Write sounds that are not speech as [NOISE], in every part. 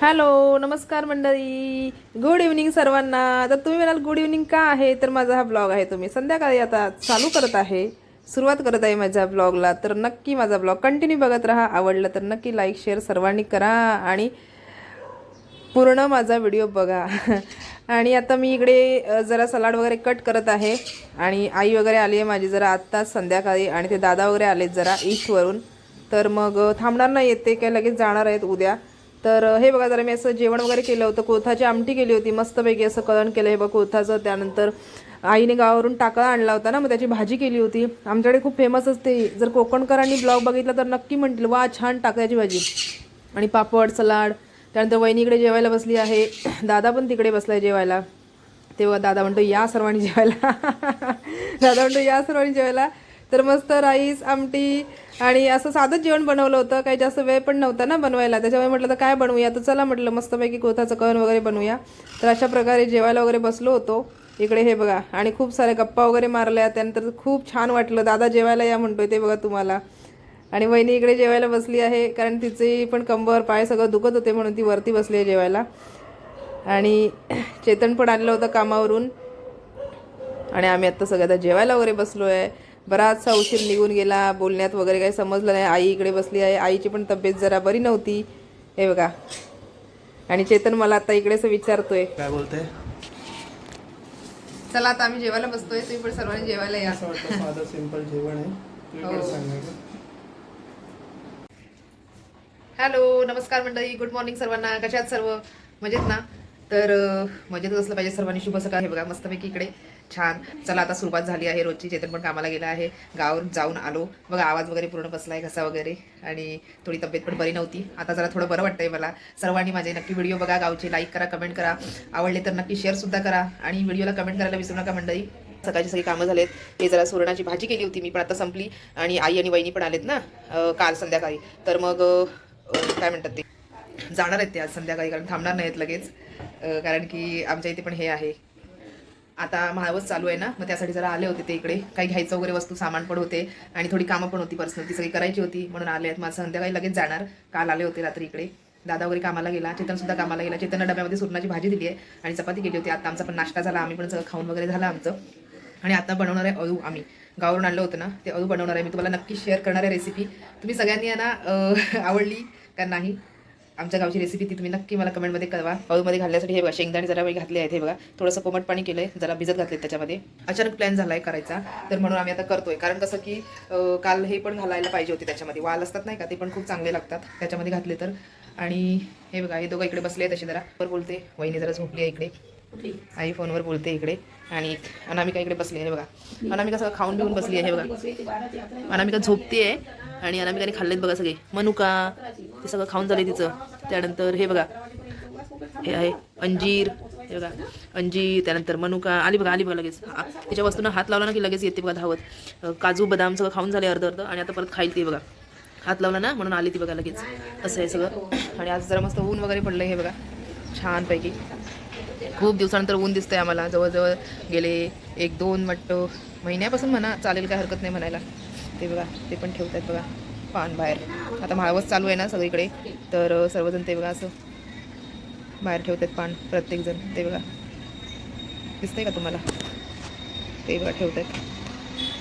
Hello नमस्कार मंडळी. Good evening सर्वांना. तर तुम्ही म्हणाल गुड इव्हनिंग का आहे? तर माझा हा ब्लॉग आहे तुम्ही. संध्याकाळी आता चालू करत आहे. सुरुवात करत आहे माझ्या ब्लॉगला तर नक्की माझा ब्लॉग कंटिन्यू बघत राहा. आवडलं तर नक्की लाईक शेअर सर्वांनी करा आणि पूर्ण माझा व्हिडिओ बघा. [LAUGHS] आणि आता मी इकडे जरा सलाड वगैरे कट करत आहे. आणि आई वगैरे आली आहे माझी जरा आत्ताच संध्याकाळी आणि ते दादा वगैरे आलेत जरा ईस्टवरून तर मग थांबणार नाही येते काय लगेच जाणार आहेत उद्या. तर हे बघा जरा मी असं जेवण वगैरे केलं होतं. कोथाची आमटी केली होती. मस्तपैकी असं कळण केलं हे बघा कोथाचं. त्यानंतर आईने गावावरून टाकळा आणला होता ना मग त्याची भाजी केली होती. आमच्याकडे खूप फेमस असते. जर कोकणकरांनी ब्लॉग बघितला तर नक्की म्हणतील वा छान टाकळ्याची भाजी. आणि पापड सलाड त्यानंतर वहिनी इकडे जेवायला बसली आहे. दादा पण तिकडे बसलाय जेवायला. तेव्हा दादा म्हणतो या सर्वांनी जेवायला. [LAUGHS] दादा म्हणतो या सर्वांनी जेवायला. तर मस्त राईस आमटी आणि असं साधंच जेवण बनवलं होतं. काही जास्त वेळ पण नव्हता ना बनवायला. त्याच्यामुळे म्हटलं तर काय बनवूया? तर चला म्हटलं मस्तपैकी कोथाचं कण वगैरे बनवूया. तर अशा प्रकारे जेवायला वगैरे बसलो होतो. इकडे हे बघा आणि खूप साऱ्या गप्पा वगैरे मारल्या. त्यानंतर खूप छान वाटलं. दादा जेवायला या म्हणतोय ते बघा तुम्हाला. आणि वहिनी इकडे जेवायला बसली आहे कारण तिचे पण कंबर पाय सगळं दुखत होते म्हणून ती वरती बसली आहे जेवायला. आणि चेतन पण आलेलं होतं कामावरून. आणि आम्ही आत्ता सगळ्या जेवायला वगैरे बसलो आहे बराचसा उशीर निघून गेला बोलण्यात वगैरे काही समजलं नाही. आई इकडे बसली आहे. आईची पण तब्येत जरा बरी नव्हती. हे बघा. आणि चेतन मला आता इकडे असं विचारतोय. काय बोलते चला आता आम्ही जेवायला बसतोय. तुम्ही पण सर्वांनी जेवायला या. साधं सिंपल जेवण आहे. तुझ्याकडे हो. हॅलो नमस्कार मंडळी. गुड मॉर्निंग सर्वांना. कशात सर्व? मजेत ना? तर मजेतच असलं पाहिजे सर्वांनी शुभ सकाळ. हे बघा मस्तपैकी इकडे छान. चला आता सुरुवात झाली आहे. रोजची चेतन पण कामाला गेला आहे. गावावर जाऊन आलो. बघा आवाज वगैरे पूर्ण बसला आहे घसा वगैरे. आणि थोडी तब्येत पण बरी नव्हती. आता जरा थोडं बरं वाटतंय मला. सर्वांनी माझे नक्की व्हिडिओ बघा गावचे लाईक करा कमेंट करा. आवडले तर नक्की शेअर सुद्धा करा. आणि व्हिडिओला कमेंट करायला विसरू नका मंडळी. सकाळची सगळी कामं झालेत. ते जरा सुरणाची भाजी केली होती मी पण आता संपली. आणि आई आणि वहिनी पण आलेत ना काल संध्याकाळी. तर मग काय म्हणतात ते? जाणार आहेत ते आज संध्याकाळी कारण थांबणार नाहीत लगेच. कारण की आमच्या इथे पण हे आहे. आता महावस चालू आहे ना मग त्यासाठी जरा आले होते ते इकडे. काही घ्यायचं वगैरे वस्तू सामान पण होते आणि थोडी कामं पण होती पर्सनल ती सगळी करायची होती. म्हणून आले आहेत. माझं संध्याकाळी लगेच जाणार. काल आले होते रात्री इकडे. दादा वगैरे कामाला गेला. चेतन सुद्धा कामाला गेला. चेतन डब्यामध्ये सुरणाची भाजी दिली आहे आणि चपाती केली होती. आता आमचा पण नाश्ता झाला. आम्ही पण सगळं खाऊन वगैरे झालं आमचं. आणि आता बनवणार आहे अळू आम्ही. गावावरून आणलं होतं ना ते अळू बनवणार आहे. मी तुम्हाला नक्की शेअर करणार आहे रेसिपी तुम्ही सगळ्यांनी ना [LAUGHS] आवडली का नाही? आमच्या गावची रेसिपी ती तुम्ही नक्की मला कमेंटमध्ये कळवा. अळूमध्ये घालण्यासाठी हे बघा शेंगदाणे जरा वेळ घातले आहेत हे बघा. थोडंसं कोमट पाणी केलंय जरा भिजत घातले त्याच्यामध्ये. अचानक प्लॅन झालाय करायचा. तर म्हणून आम्ही आता करतोय. कारण कसं की काल हे पण घालायला पाहिजे होते त्याच्यामध्ये. वाल असतात नाही का ते पण खूप चांगले लागतात त्याच्यामध्ये घातले तर. आणि हे बघा हे दोघं इकडे बसले आहेत तसे जरा. वर बोलते. वहिनी जरा झोपली आहे इकडे. आई फोनवर बोलते इकडे. आणि अनामिका इकडे बसली आहे हे बघा. अनामिका सगळं खाऊन घेऊन बसली आहे हे बघा. अनामिका झोपते आहे आणि अनामिकाने खाल्लेत बघा सगळे. मनुका ते सगळं खाऊन झालं तिचं. त्यानंतर हे बघा हे आहे अंजीर हे बघा अंजीर त्यानंतर मनुका आली बघा आली बघा लगेच. आ- तिच्या वस्तूंना हात लावला ना की लगेच येते बघा धावत. काजू बदाम सगळं खाऊन झाले अर्ध अर्ध आणि आता परत खाईल ती बघा. हात लावला ना म्हणून आली ती बघा लगेच. असं आहे सगळं. आणि आज जरा मस्त ऊन वगैरे पडलं हे बघा. छानपैकी. खूप दिवसानंतर ऊन दिसतंय आम्हाला. जवळजवळ गेले एक दोन वाटतं महिन्यापासून म्हणा चालेल काय हरकत नाही म्हणायला. ते बघा ते पण ठेवतात बघा. पान बाहेर. आता माळवस चालू आहे ना सगळीकडे. तर सर्वजण ते बघा असं बाहेर ठेवतात पान प्रत्येकजण. ते बघा. दिसतंय का तुम्हाला? ते बघा ठेवतात.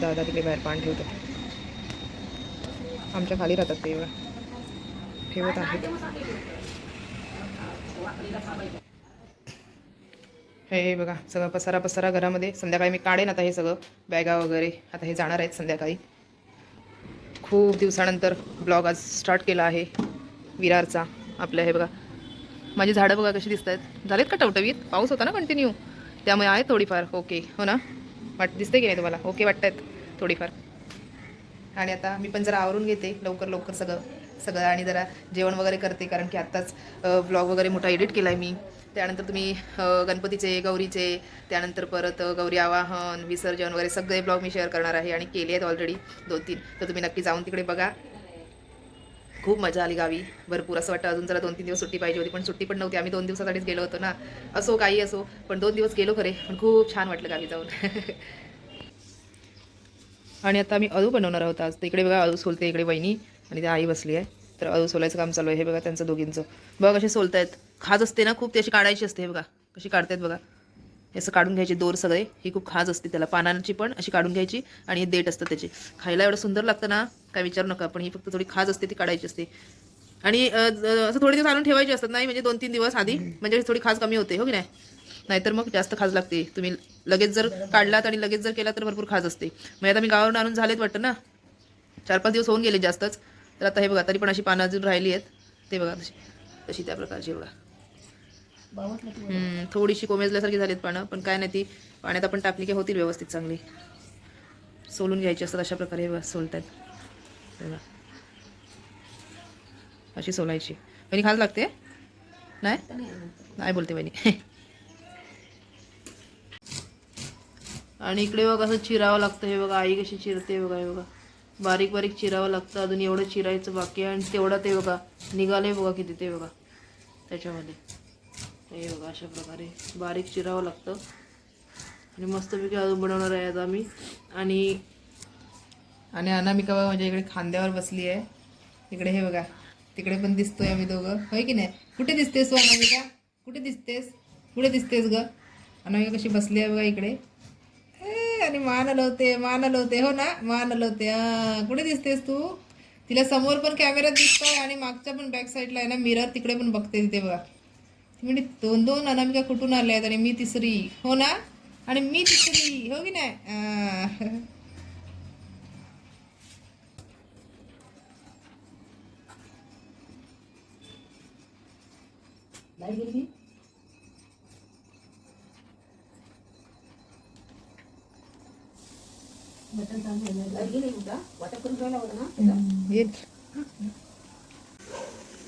दादा तिकडे बाहेर पान ठेवतात. आमच्या खाली राहतात ते बघा. ठेवत आहेत. हे हे बघा सगळं पसारा पसारा घरामध्ये. संध्याकाळी मी काढेन आता हे सगळं. बॅगा वगैरे. आता हे जाणार आहेत संध्याकाळी. खूप दिवसानंतर ब्लॉग आज स्टार्ट केला आहे विरारचा. आपल्या हे बघा माझी झाडं बघा कशी दिसत आहेत झालेत का टवटवीत? पाऊस होता ना कंटिन्यू त्यामुळे आहे थोडीफार. ओके हो ना? वाट दिसते की नाही तुम्हाला? ओके वाटत आहेत थोडीफार. आणि आता मी पण जरा आवरून घेते. लवकर लवकर सगळं सगळं आणि जरा जेवण वगैरे करते. कारण की आत्ताच ब्लॉग वगैरे मोठा एडिट केला आहे मी. त्यानंतर तुम्ही गणपतीचे गौरीचे त्यानंतर परत गौरी आवाहन विसर्जन वगैरे सगळे ब्लॉग मी शेअर करणार आहे आणि केले आहेत ऑलरेडी दोन तीन तर तुम्ही नक्की जाऊन तिकडे बघा. खूप मजा आली गावी. भरपूर असं वाटतं अजून जरा दोन तीन दिवस सुट्टी पाहिजे होती पण सुट्टी पण नव्हती. आम्ही दोन दिवसासाठीच गेलो होतो ना. असो काही असो पण दोन दिवस गेलो खरे. पण खूप छान वाटलं गावी जाऊन. [LAUGHS] आणि आता आम्ही अळू बनवणार आहोत आज. तर इकडे बघा अळू सोलते इकडे वहिनी आणि त्या आई बसली आहे. तर अळू सोलायचं काम चालू आहे. हे बघा त्यांचं दोघींचं. बघा कसे सोलतायत. खाज असते ना खूप ती अशी काढायची असते हे बघा. कशी काढतायत बघा. हे असं काढून घ्यायची दोर सगळे. ही खूप खाज असते त्याला. पानांची पण अशी काढून घ्यायची आणि हे देठ असतं त्याची. खायला एवढं सुंदर लागतं ना काय विचारू नका पण ही फक्त थोडी खाज असते ती काढायची असते. आणि असं थोडे दिवस आणून ठेवायची असतात नाही म्हणजे दोन तीन दिवस आधी म्हणजे थोडी खाज कमी होते हो की नाही? नाहीतर मग जास्त खाज लागते. तुम्ही लगेच जर काढलात आणि लगेच जर केला तर भरपूर खाज असते. मग आता मी गावावरून आणून झालेत वाटतं ना? चार पाच दिवस होऊन गेले जास्तच. तर आता हे बघा तरी पण अशी पानं अजून राहिली आहेत. ते बघा तशी तशी त्या प्रकारची बघा. थोडीशी कोमेजल्यासारखी झालीत पानं पण काय नाही ती पाण्यात आपण टाकली की होतील व्यवस्थित चांगली. सोलून घ्यायची असतात अशा प्रकारे सोलतात बघा अशी सोलायची. वहिनी खास लागते? नाही? नाही बोलते वहिनी [LAUGHS] आणि इकडे बघा असं चिरावं लागतं. हे बघा आई कशी चिरते बघा हे बघा. बारीक बारीक चिरावं लागतं. अजून एवढं चिरायचं बाकी आहे. आणि तेवढं ते बघा निघाले बघा किती ते बघा. त्याच्यामध्ये. हे बघा अशा प्रकारे बारीक चिरावं लागतं. आणि मस्तपैकी अजून बनवणार आहे आज आम्ही. आणि आणि अनामिका बघा माझ्या इकडे खांद्यावर बसली आहे. इकडे हे बघा तिकडे पण दिसतोय आम्ही दोघं. होय की नाही? कुठे दिसतेस तू अनामिका? कुठे दिसतेस? कुठे दिसतेस ग? अनामिका कशी बसली आहे बघा इकडे. आणि मान होते मान हलवते हो ना? मान हलवते कुठे दिसतेस तू? तिला समोर पण कॅमेरा दिसतोय आणि मागच्या पण बॅक साईडला आहे ना मिरर तिकडे पण बघते तिथे बघा. म्हणजे दोन दोन अनामिका कुठून आल्या आहेत? आणि मी तिसरी. हो ना? आणि मी तिसरी. हो की नाही? आ.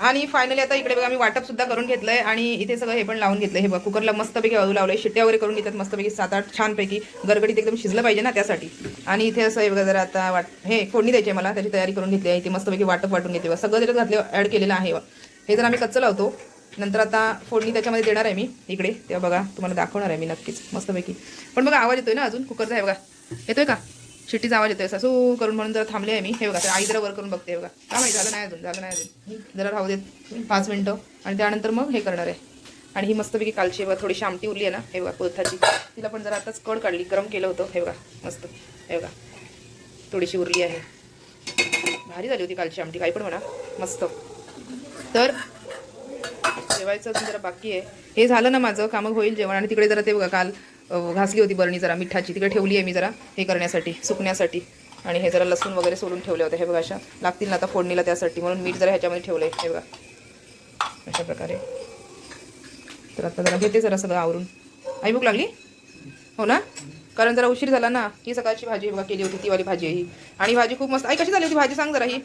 आणि फायनली आता इकडे बघा मी वाटप सुद्धा करून घेतलंय आणि इथे सगळं हे पण लावून घेतलं हे बघा कुकरला मस्तपैकी वाजू लावलंय. शिट्ट्या वगैरे करून घेतात मस्तपैकी सात आठ छानपैकी. गरगडीत एकदम शिजलं पाहिजे ना त्यासाठी. आणि इथे असं हे बघा जरा आता वाट हे फोडणी द्यायची आहे मला त्याची तयारी करून घेतली आहे. इथे मस्तपैकी वाटप वाटून घेते सगळं त्याच्यात घातले ॲड केलेलं आहे. हे जर आम्ही कच्चं लावतो. नंतर आता फोडणी त्याच्यामध्ये देणार आहे मी इकडे. तेव्हा बघा तुम्हाला दाखवणार आहे मी नक्कीच मस्तपैकी. पण बघा आवाज येतोय ना अजून? कुकरचा आहे बघा. येतोय का? शिट्टीचा आवाज येतोय सासू करून म्हणून जरा थांबले आहे मी. हे बघा तर आई जरा वर करून बघते बघा. का माहिती झालं नाही अजून झालं नाही अजून. जरा राहू देत पाच मिनटं. आणि त्यानंतर मग हे करणार आहे. आणि ही मस्तपैकी कालची बघा थोडीशी आमटी उरली आहे ना हे बघा पोथाची. तिला पण जरा आताच कड काढली गरम केलं होतं हे बघा मस्त. हे बघा थोडीशी उरली आहे. भारी झाली होती कालची आमटी काही पण म्हणा मस्त. तर जेवायचं अजून जरा बाकी आहे. हे झालं ना माझं कामं होईल जेवण. आणि तिकडे जरा ते बघा काल घासली होती बरणी जरा मिठाची. तिकडे ठेवली आहे मी जरा हे करण्यासाठी सुकण्यासाठी. आणि हे जरा लसूण वगैरे सोलून ठेवले होते हे बघा अशा लागतील ना आता फोडणीला त्यासाठी. म्हणून मीठ जरा ह्याच्यामध्ये ठेवलं आहे हे बघा. अशा प्रकारे. तर आता जरा घेते जरा सगळं आवरून. आई भूक लागली? हो ना? कारण जरा उशीर झाला ना. ही सकाळची भाजी बघा केली होती. ती वाली भाजी आहे ही. आणि भाजी खूप मस्त आई कशी झाली होती भाजी? सांग जरा ही.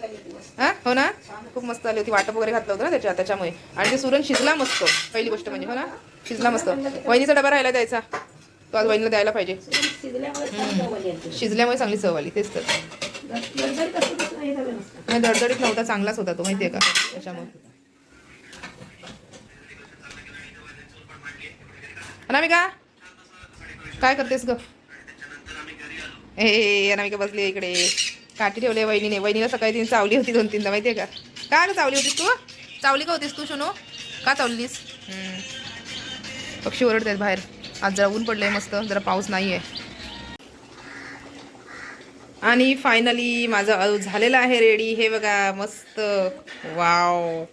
हा? हो ना? खूप मस्त आली होती. वाटप वगैरे घातलं होतं ना त्याच्या त्याच्यामुळे. आणि ते सुरण शिजला मस्त. पहिली गोष्ट म्हणजे हो ना? शिजला मस्त. वहिनीचा डबा राहिला द्यायचा. तो आज वहिनीला द्यायला पाहिजे. शिजल्यामुळे चांगली चव आली तेच तर. नाही दडदडीत नव्हता चांगलाच होता तो माहितीये का? त्याच्यामुळे. अनामिका काय करतेस ग? ए अनामिका बसली इकडे. काठी ठेवले वहिनीने. वहिनीला सकाळी तिने चावली होती दोन तीनदा माहितीये का? काय ग चावली होतीस तू? चावली का होतीस तू शोनो? का चावलीस? पक्षी ओरडतेस बाहेर. आज जरा ऊन आहे मस्त जरा पाऊस नाही आहे आणि फायनली माझं अळू झालेलं आहे रेडी हे बघा मस्त. वाव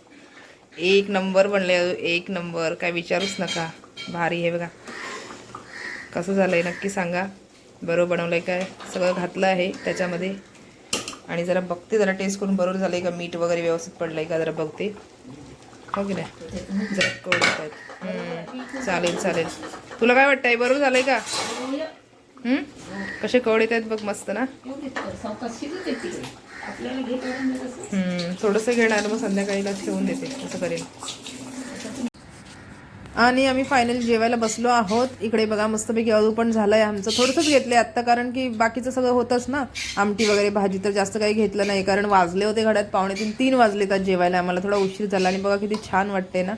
एक नंबर बनले अळू एक नंबर काय विचारूच नका. भारी हे बघा. कसं झालंय नक्की सांगा. बरोबर बनवलंय काय? सगळं घातलं आहे त्याच्यामध्ये. आणि जरा बघते जरा टेस्ट करून बरोबर झालंय का? मीठ वगैरे व्यवस्थित पडलंय का? जरा बघते. हो की नाही? जरा आहेत चालेल चालेल. तुला काय वाटतंय? बरोबर झालंय का? हम्म? कसे कवड येत आहेत बघ मस्त ना? हम्म, थोडंसं घेणार मग संध्याकाळीला ठेवून देते. असं करेल. आणि आम्ही फायनली जेवायला बसलो आहोत. इकडे बघा मस्तपैकी अळू पण झालं आहे आमचं. थोडंसंच घेतलंय आत्ता कारण की बाकीचं सगळं होतंच ना. आमटी वगैरे भाजी तर जास्त काही घेतलं नाही कारण वाजले होते घड्यात पावणे तीन तीन वाजले तर जेवायला. आम्हाला थोडा उशीर झाला आणि बघा किती छान वाटते ना.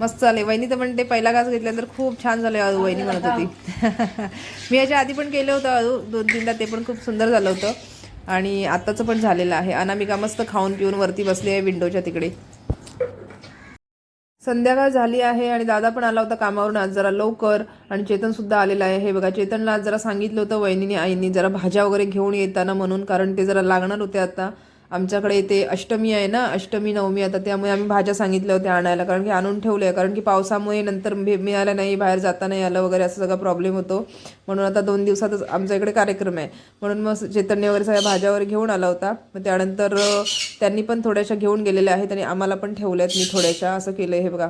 मस्त चालेल वहिनी तर म्हणते पहिला घास तर खूप छान झालं अळू वहिनी म्हणत होती. [LAUGHS] मी याच्या आधी पण केलं होतं अळू दोन तीनदा ते पण खूप सुंदर झालं होतं. आणि आत्ताचं पण झालेलं आहे. अनामिका मस्त खाऊन पिऊन वरती बसली आहे विंडोच्या तिकडे. संध्याकाळ झाली आहे आणि दादा पण आला होता कामावरून. आज जरा लवकर आणि चेतन सुद्धा आलेला आहे. हे बघा चेतनला आज जरा सांगितलं होतं वहिनीने आईनी जरा भाज्या वगैरे घेऊन येताना म्हणून कारण ते जरा लागणार होते आता. आमच्याकडे ते अष्टमी आहे ना अष्टमी नवमी आता त्यामुळे आम्ही भाज्या सांगितल्या होत्या आणायला कारण की आणून ठेवले आहे कारण की पावसामुळे नंतर भे- मिळालं नाही बाहेर जाता नाही आलं वगैरे असं सगळा प्रॉब्लेम होतो. म्हणून आता दोन दिवसातच आमच्या इकडे कार्यक्रम आहे. म्हणून मग चैतन्य वगैरे सगळ्या भाज्या वगैरे घेऊन आला होता. मग त्यानंतर त्यांनी पण थोड्याशा घेऊन गेलेल्या आहेत आणि आम्हाला पण ठेवल्या आहेत मी थोड्याशा असं केलं हे बघा.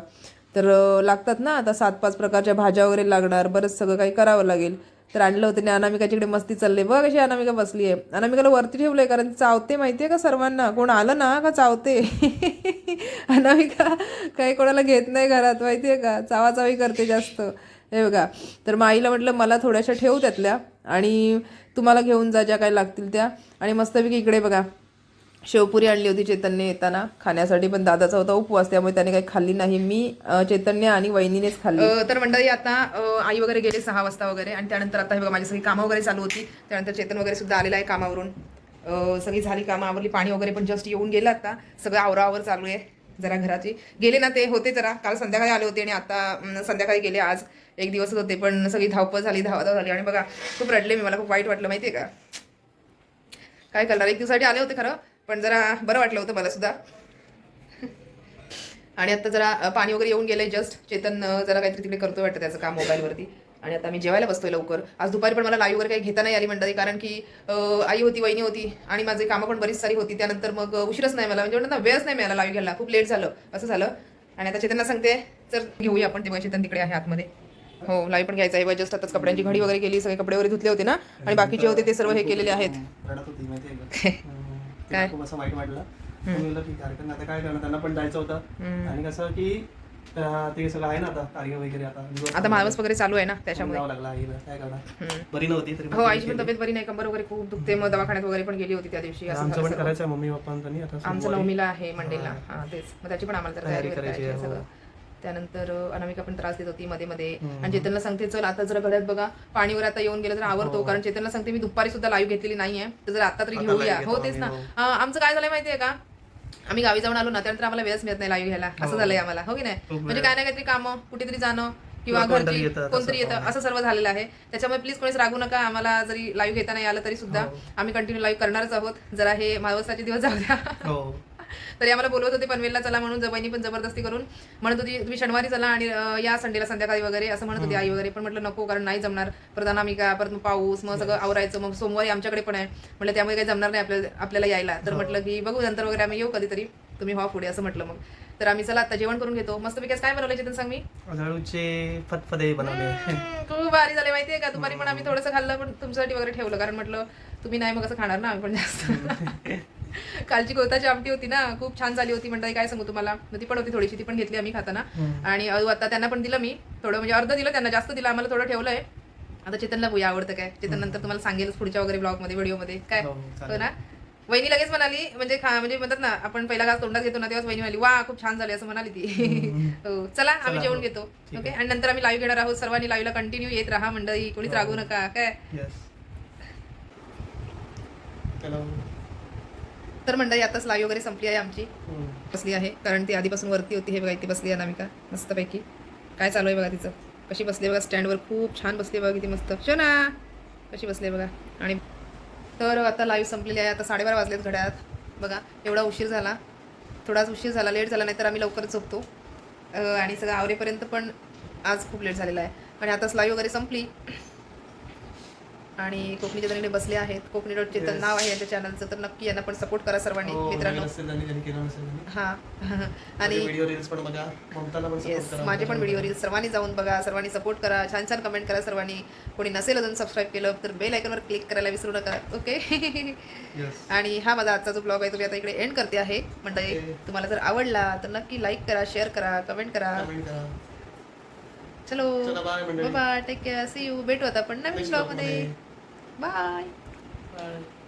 तर लागतात ना आता सात पाच प्रकारच्या भाज्या वगैरे लागणार बरंच सगळं काही करावं लागेल. तर आणलं होतं आणि अनामिकाच्याकडे मस्ती चालली बघ अशी अनामिका बसली आहे. अनामिकाला वरती ठेवलं आहे कारण चावते माहिती आहे का सर्वांना? कोण आलं ना का चावते? [LAUGHS] अनामिका काही कोणाला घेत नाही घरात माहिती आहे का? चावाचावी करते जास्त. हे बघा. तर माईला म्हटलं मला थोड्याशा ठेवू त्यातल्या आणि तुम्हाला घेऊन जा ज्या काही लागतील त्या. आणि मस्तपैकी इकडे बघा. शेवपुरी आणली होती चैतन्य येताना. खाण्यासाठी पण दादाचा होता उपवास त्यामुळे त्याने काही खाल्ली नाही. मी चैतन्य आणि वहिनीनेच खाल्ली. तर मंडळी आता आई वगैरे गेले सहा वाजता वगैरे आणि त्यानंतर आता हे बघा माझी सगळी कामं वगैरे चालू होती. त्यानंतर चेतन वगैरे सुद्धा आलेला आहे कामावरून. सगळी झाली कामं आवरली पाणी वगैरे पण जस्ट येऊन गेलं आता. सगळं आवरावर चालू आहे जरा घराची. गेले ना ते होते जरा. काल संध्याकाळी आले होते आणि आता संध्याकाळी गेले आज. एक दिवसच होते पण सगळी धावपळ झाली धावाधाव झाली. आणि बघा खूप रडले मी. मला खूप वाईट वाटलं माहिती आहे का? काय करणार? एक दिवसासाठी आले होते खरं. पण जरा बरं वाटलं होतं मला सुद्धा. आणि आता जरा पाणी वगैरे येऊन गेलंय जस्ट चेतन जरा काहीतरी तिकडे करतोय वाटतं त्याचं काम मोबाईलवरती. आणि आता मी जेवायला बसतोय लवकर. आज दुपारी पण मला लाईव्ह वगैरे काही घेता नाही आली मंडळी कारण की आई होती वहिनी होती आणि माझी कामं पण बरीच सारी होती. त्यानंतर मग उशीरच नाही मला म्हणजे म्हणतात ना वेळच नाही मिळाला लाईव्ह घ्यायला. खूप लेट झालं असं झालं. आणि आता चेतनला सांगते तर घेऊया आपण तेव्हा चेतन तिकडे आहे आतमध्ये. हो लाईव्ह पण घ्यायचा आहे. जस्ट आताच कपड्यांची घडी वगैरे केली सगळे कपडे वगैरे धुतले होते ना? आणि बाकीचे होते ते सर्व हे केलेले आहेत. रडत होती माहितीये का? [LAUGHS] हम्म. तिला खूप असं वाईट वाटलं. काय करणार? त्यांना पण जायचं होतं. आणि कसं की ते सगळं आहे ना आता कार्य वगैरे आता. माळवस वगैरे चालू आहे ना त्याच्यामुळे. काय. बरी नव्हती हो आईची पण तब्येत बरी नाही. कंबर वगैरे खूप दुखते. मग दवाखान्यात वगैरे पण गेली होती त्या दिवशी. आमचं पण. करायचं मम्मी पप्पांचं आता आमचं. नवमीला आहे मंडेला. हा. तेच. मग त्याची पण आम्हाला तयारी करायची हो. सगळं. त्यानंतर अनामिका पण त्रास देत होती मध्ये मध्ये. आणि चेतनला सांगते चल आता जरा घड्यात बघा पाणीवर आता येऊन गेलं तर आवरतो हो. कारण चेतनला सांगते मी दुपारी सुद्धा लाईव्ह घेतलेली नाहीये तर जर आता तरी घेऊया. हो तेच ना. हा, आमचं काय झालंय माहितीये का? आम्ही गावी जाऊन आलो ना त्यानंतर आम्हाला वेळच मिळत नाही लाईव्ह घ्यायला. असं हो. झालंय आम्हाला हो की नाही? म्हणजे. काय ना काहीतरी कामं कुठेतरी जाणं किंवा घरची येतं, कोणतरी. येतं असं सर्व झालेलं आहे. त्याच्यामुळे प्लीज कोणीच रागू नका आम्हाला जरी लाईव्ह घेता नाही आलं तरी सुद्धा. आम्ही कंटिन्यू लाईव्ह करणारच आहोत. जरा हे मावसाचे दिवस जाऊ द्या. तरी आम्हाला बोलवत होते पनवेलला चला म्हणून जबाईनी पण जबरदस्ती करून. म्हणत होती तुम्ही शनिवारी चला आणि या संडेला संध्याकाळी वगैरे असं म्हणत होती आई वगैरे. पण म्हटलं नको कारण नाही जमणार. परत अनामिका परत मग पाऊस मग सगळं आवरायचं मग सोमवारी आमच्याकडे पण आहे. म्हटलं त्यामुळे काही जमणार नाही आपल्याला आपल्याला यायला. तर म्हटलं की बघू नंतर वगैरे आम्ही येऊ कधीतरी. तुम्ही व्हा पुढे असं म्हटलं मग. तर आम्ही चला आता जेवण करून घेतो. मस्त पिकास काय बनवलं चेतन सांग मी? अळूचे फतफदे बनवले. खूप भारी झाले माहितीये का? दुपारी पण आम्ही थोडंसं खाल्लं पण तुमच्यासाठी वगैरे ठेवलं. कारण म्हटलं तुम्ही नाही मग असं खाणार ना आम्ही पण जास्त. कालची गवताची आमटी होती ना खूप छान झाली होती म्हणता काय सांगू तुम्हाला? मग ती पण होती थोडीशी ती पण घेतली आम्ही खाताना. आणि आता त्यांना पण दिलं मी. थोडं म्हणजे अर्ध दिलं त्यांना जास्त दिलं आम्हाला थोडं ठेवलंय. आता चेतनला भूया आवडतं काय? चेतन नंतर तुम्हाला सांगेल पुढच्या वगैरे ब्लॉगमध्ये व्हिडिओमध्ये काय? हो, हो चालेल. ना? वहिनी लगेच म्हणाली म्हणजे खा म्हणजे म्हणतात ना आपण पहिला घास तोंडात घेतो ना तेव्हाच वहिनी म्हणाली वा खूप छान झाले असं म्हणाली ती. [LAUGHS] हो चला आम्ही जेवण हो. घेतो. ओके? आणि नंतर आम्ही लाईव्ह घेणार आहोत. सर्वांनी लाईव्हला कंटिन्यू येत राहा मंडळी. कोणीच हो. रागू नका काय? तर मंडळी आताच लाईव्ह वगैरे संपली आहे आमची. बसली आहे. कारण ती आधीपासून वरती होती. हे बघा इथे बसली आहे अनामिका. मस्तपैकी. काय चालू आहे बघा तिचं? कशी बसली आहे बघा? स्टँडवर खूप छान बसली आहे बघा किती मस्त. शोना! कशी बसली आहे बघा? आणि तर आता लाईव्ह संपलेली आहे. आता साडेबारा वाजलेत घड्यात बघा एवढा उशीर झाला. थोडाच उशीर झाला. लेट झाला नाही तर आम्ही लवकरच झोपतो. आणि सगळं आवरेपर्यंत पण आज खूप लेट झालेला आहे. आणि आताच लाईव्ह वगैरे संपली. आणि कोकणी चॅनलने बसले आहेत. कोकणी डॉट चेतन. नाव आहे यांच्या चॅनलचं तर नक्की यांना पण सपोर्ट करा सर्वांनी हो, मित्रांनो. हा. [LAUGHS] आणि रील्स पण पण येस. माझे पण व्हिडिओ रील सर्वांनी जाऊन बघा सर्वांनी सपोर्ट करा. छान छान कमेंट करा सर्वांनी. कोणी नसेल अजून सबस्क्राईब केलं तर बेल आयकॉनवर क्लिक करायला विसरू नका ओके. [LAUGHS] आणि हा माझा आजचा जो ब्लॉग आहे तो मी आता इकडे एंड करते आहे. म्हणजे. तुम्हाला जर आवडला तर नक्की लाईक करा शेअर करा कमेंट करा. चलो. Bye bye take care see you भेटू आता आपण नवीन Next ब्लॉग vlog मध्ये मध्ये. Bye Bye.